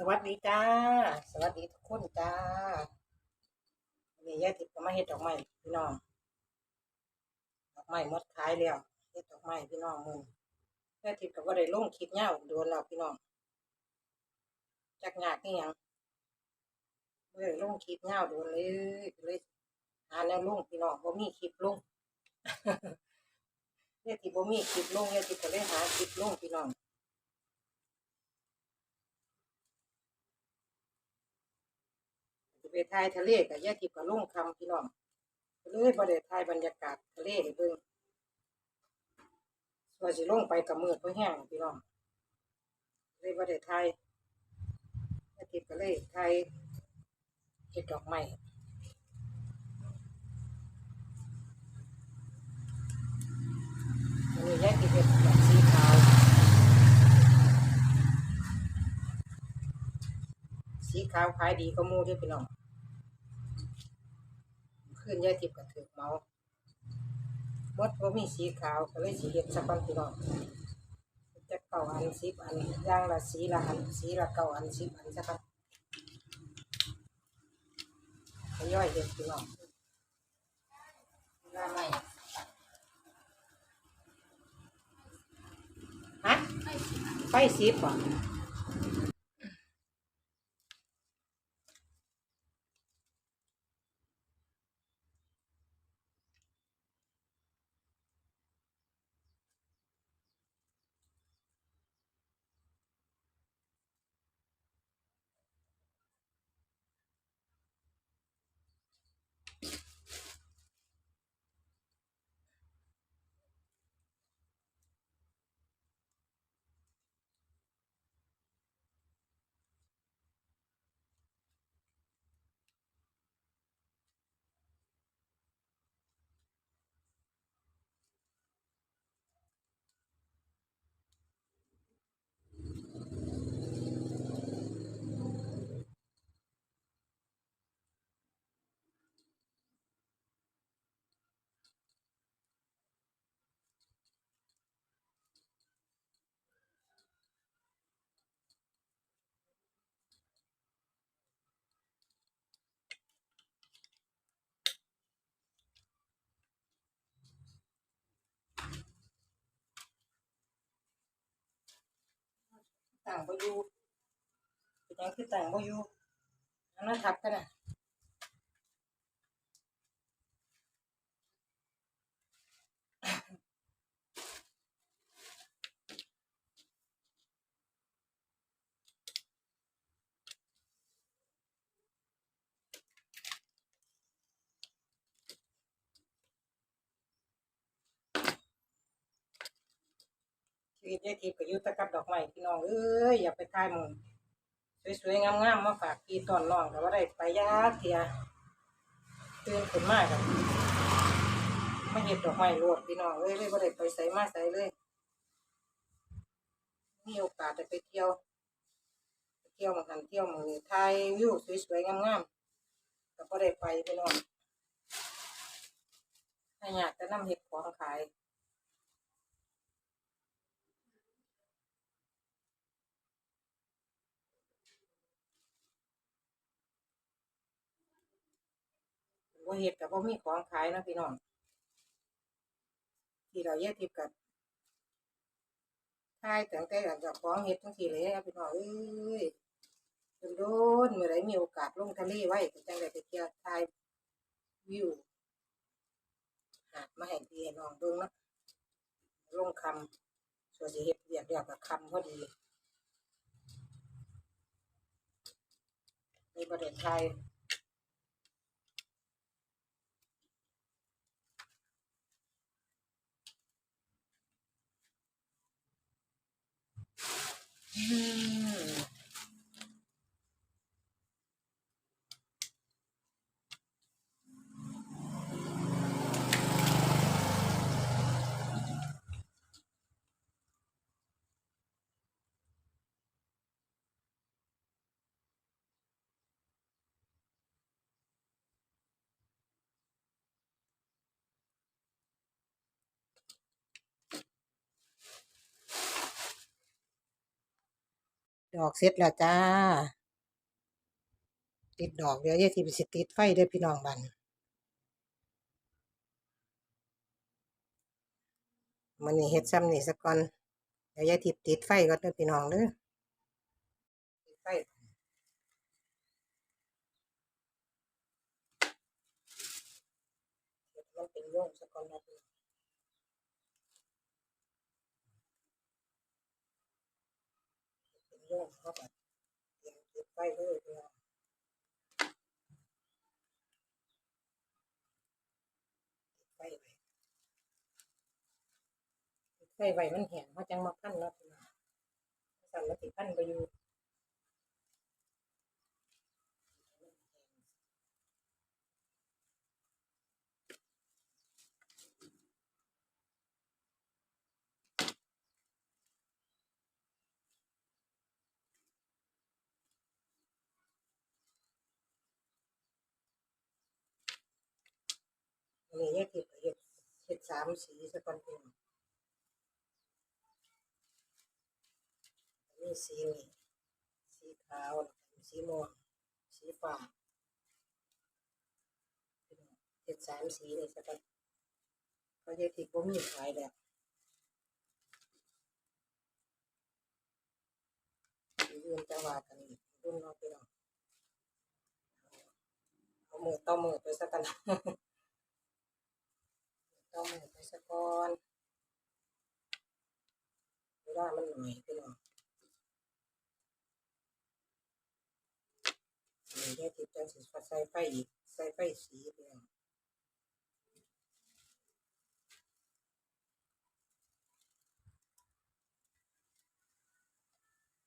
สวัสดีจ้า สวัสดีทุกคนจ้าวันนี้ยายติดก็มาเฮ็ดดอกไม้พี่น้อง ดอกไม้หมดขายแล้วเฮ็ดดอกไม้พี่น้องมึงยายติดก็บ่ได้ลงคลิปยาโดนแล้วพี่น้อง จักยากนี่ยังบ่ได้ลงคลิปยาโดนเลยเลยหาแนวลงพี่น้องบ่มีคลิปลงยายติดบ่มีคลิปลงยายติดก็เลยหาคลิปลงพี่น้อง จะ ไปถ่ายทะเลกับย่าทิพย์กับลุงคำพี่น้องเลยบ่ได้ถ่ายบรรยากาศทะเลให้เบิ่งส่วนสิลงไปกับมืดเพราะแห้งพี่น้องเลยบ่ได้ถ่ายย่าทิพย์ก็เลยถ่ายเห็ดดอกไม้อันนี้ย่ทิพย์เห็ดดอกสีขาวสีขาวขายดีก็มูด้วยพี่น้อง ขึ้นยายทิพย์ก็ถือเมาบดว่ามีสีขาวก็เลยสีเห็ดสักวันพี่น้องจะเก่าอันสิบอันย่างละสีละอันสีละเก่าอันสิบอันสักวันทยอยเห็ดพี่น้องละไม่ฮะไปสิบป่ะ ต่างบ่อยู่เป็นหยังคือต่างบ่อยู่อันนั้นทับกันน่ะ ชีวิตยายทิพย์ก็อยู่แตะกับดอกไม้พี่น้องเอ้ยอย่าไปถ่ายมึงสวยๆงามๆมาฝากพี่ตอนน้องก็บ่าได้ไปยากเทียตื่นขึ้นมากันมาเฮ็ดดอกไม้โลดพี่น้องเอ้ยเลยบ่ได้ไปไสมาไสเลยมีโอกาสได้ไปเที่ยวเที่ยวหมาหันเที่ยวหมือถ่ายวิวสวยๆงามๆแต่ก็ได้ไปพี่น้องถ้าอยากจะนำเฮ็ดของขาย ว่าเฮ็ดกับว่ามีของขายนะพี่น้องที่เราแยกทิพย์กันขายแต่งแต่หลังจากของเฮ็ดทั้งทีเลยอะพี่น้องเอ้ยโดนเมื่อไรมีโอกาสลงทะเลไว้จังได้ไปเที่ยวถ่ายวิวหาดมาให้พี่ให้น้องเบิ่งนะลงคำส่วนสิเฮ็ดเรียกเรียกกับคำพอดีในประเด็นไทย ดอกเสร็จแล้วจ้า ติดดอกเดี๋ยวยายทิพย์สิติดไฟเด้อพี่น้องบันมันนี่เฮ็ดซ้ำนี่สักก่อนเดี๋ยวยายทิพย์ติดไฟก่อนเด้อพี่น้องเด้อติดไฟเฮ็ดมันเป็นโล่งสักก่อนนะพี่น้องเป็น โล่งเขาไปเตรียมติดไปเลยพี่น้องไฟไว้ไฟไว้มันแห้งเขาจังมาพันเนาะพี่น้องสั่นแล้วสิพันไปอยู่ นนี้แยกติดเห็ดเห็ดสามสีสะกอนพี่น้องมีสีนี่สีขาวสีม่วงสีฟ้าพี่น้องเห็ดสามสีนี่สะกอนเขาแยกติดบ่มีขายแล้วสีอื่นจะว่ากันรุ่นน้องพี่น้องเอามือต่อมือไปสักกัน ต่อมือไปสักก่อนเวลามันหน่อยพี่น้องนี่แยกติดจังสิใส่ไฟอีกใส่ไฟสีพี่น้อง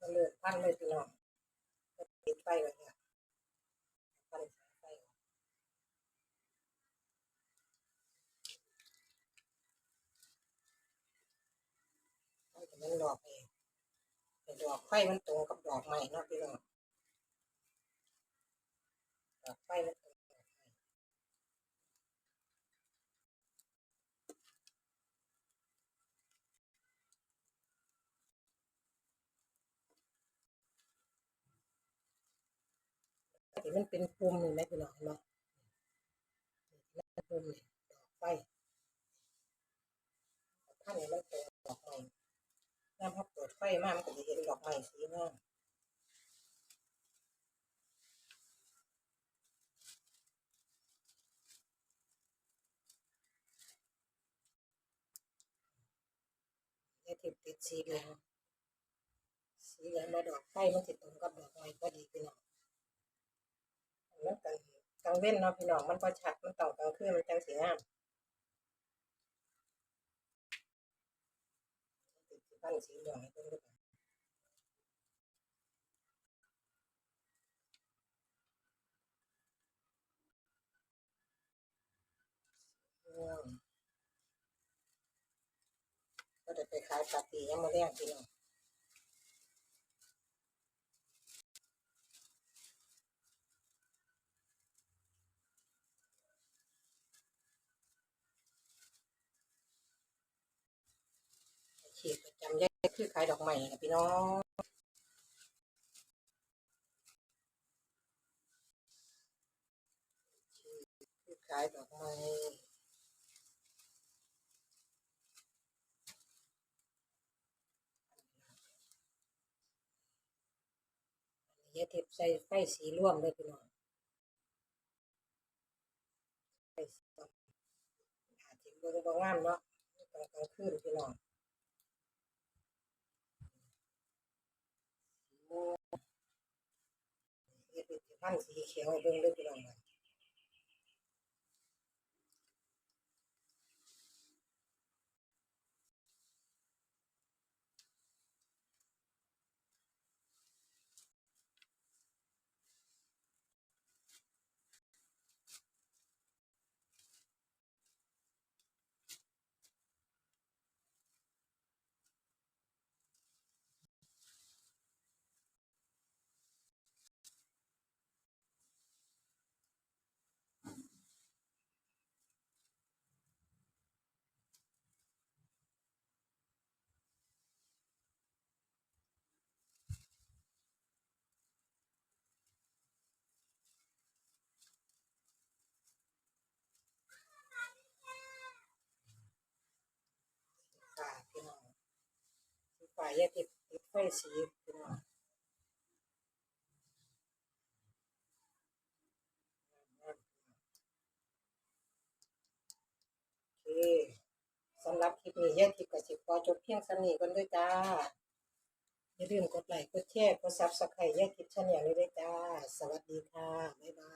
มันเลือกพันเลยพี่น้องปิดไฟไว้เนี่ยพันสายไฟ มันดอกเองแต่ดอกไฟมันตรงกับดอกไม้เนาะพี่น้องดอกไฟมันตรงกับดอกไม้ที่มันเป็นปุ่มนี่ไหมพี่น้องเห็นไหมปุ่มนี่ดอกไฟท่านนี่มันตรงกับดอกไม้ น้ำพอเปิดไฟมามันก็จะเห็นดอกไม้สีงามเนี่ยติดติดสีเหลืองสีเหลืองมาดอกไฟมันติดตรงกับดอกไม้ก็ดีพี่น้องมันกันกลางเว้นเนาะพี่น้องมันพอชัดมันต้อกลางคืนมันจังสีงาม ติดสีพันสีเหลืองให้เพิ่นดูก่อนม่วงก็ได้ไปขายปาตี้ยังมาเลี้ยงพี่น้อง ฉีดประจำแยก คือขายดอกไม้นะพี่น้องคือขายดอกไม้อันนี้ทิพใส่ไฟสีร่วมเลยพี่น้องไฟสีร่วมอาจจะเบิ่งบ่งามเนาะกลางคืนพี่น้องสีม่วง เฮ็ดเป็นพันธุ์สีเขียวให้เบิ่งเลยพี่น้องบัดายยติดติดไฟสีพี่น้องโอเคสำหรับคลิปนี้แยกติดกับสิบพอจบเพียงสำนีกันด้วยจ้า อย่าลืมกดไลค์กดแชร์กดซับสไครต์แยกติดชาแนลเลยด้วยจ้า สวัสดีค่ะ บ๊ายบาย